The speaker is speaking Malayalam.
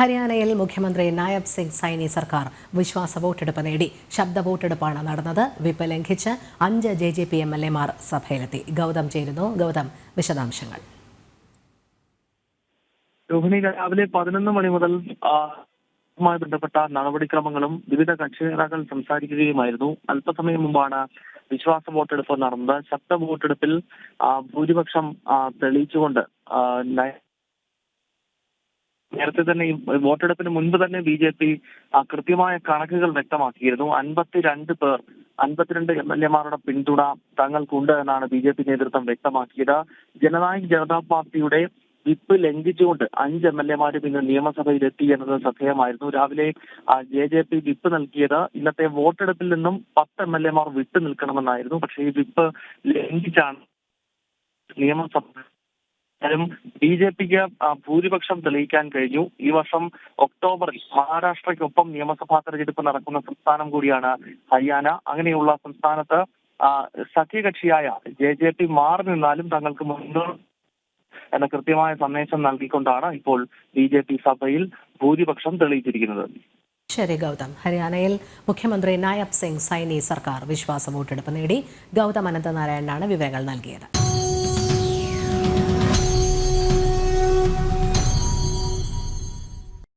ഹരിയാനയിൽ മുഖ്യമന്ത്രി നായബ് സിംഗ് സൈനി സർക്കാർ വിശ്വാസ വോട്ടെടുപ്പ് നേടി. ശബ്ദ വോട്ടെടുപ്പാണ് നടന്നത്. വിപ്പ് ലംഘിച്ച് അഞ്ച് J J P M L എമാർ സഭയിലെത്തി. ഗൗതം ചേരുന്നു. ഗൗതം വിശദാംശങ്ങൾ. രോഹിണി രാവിലെ പതിനൊന്ന് മണി മുതൽ മായി ബന്ധപ്പെട്ട നടപടിക്രമങ്ങളും വിവിധ കക്ഷി നേതാക്കൾ സംസാരിക്കുകയുമായിരുന്നു. അല്പസമയം മുമ്പാണ് വിശ്വാസ വോട്ടെടുപ്പ് നടന്നത്. ശബ്ദ വോട്ടെടുപ്പിൽ ഭൂരിപക്ഷം തെളിയിച്ചുകൊണ്ട് നേരത്തെ തന്നെ ഈ വോട്ടെടുപ്പിന് മുൻപ് തന്നെ ബി ജെ പി കൃത്യമായ കണക്കുകൾ വ്യക്തമാക്കിയിരുന്നു. അൻപത്തിരണ്ട് പേർ അൻപത്തിരണ്ട് എം എൽ എമാരുടെ പിന്തുണ തങ്ങൾക്കുണ്ട് എന്നാണ് ബി ജെ പി നേതൃത്വം വ്യക്തമാക്കിയത്. ജനനായക് ജനതാ പാർട്ടിയുടെ വിപ്പ് ലംഘിച്ചുകൊണ്ട് അഞ്ച് എം എൽ എമാരും ഇന്ന് നിയമസഭയിലെത്തി എന്നത് ശ്രദ്ധേയമായിരുന്നു രാവിലെ ജെ ജെ പി വിപ്പ് നൽകിയത് ഇന്നത്തെ വോട്ടെടുപ്പിൽ നിന്നും പത്ത് എം എൽ എമാർ വിട്ടു നിൽക്കണമെന്നായിരുന്നു. പക്ഷേ ഈ വിപ്പ് ലംഘിച്ചാണ് നിയമസഭ എന്തായാലും ബി ജെ പിക്ക് ഭൂരിപക്ഷം തെളിയിക്കാൻ കഴിഞ്ഞു. ഈ വർഷം ഒക്ടോബറിൽ മഹാരാഷ്ട്രയ്ക്കൊപ്പം നിയമസഭാ തെരഞ്ഞെടുപ്പ് നടക്കുന്ന സംസ്ഥാനം കൂടിയാണ് ഹരിയാന. അങ്ങനെയുള്ള സംസ്ഥാനത്ത് സഖ്യകക്ഷിയായ ജെ ജെ പി മാറി നിന്നാലും തങ്ങൾക്ക് മുന്നോട്ട് എന്ന കൃത്യമായ സന്ദേശം നൽകിക്കൊണ്ടാണ് ഇപ്പോൾ ബി ജെ പി സഭയിൽ ഭൂരിപക്ഷം തെളിയിച്ചിരിക്കുന്നത്. ശരി ഗൗതം. ഹരിയാനയിൽ മുഖ്യമന്ത്രി നായബ് സിംഗ് സൈനി സർക്കാർ വിശ്വാസ വോട്ടെടുപ്പ് നേടി. ഗൗതം അനന്തനാരായണനാണ് വിവരങ്ങൾ നൽകിയത്.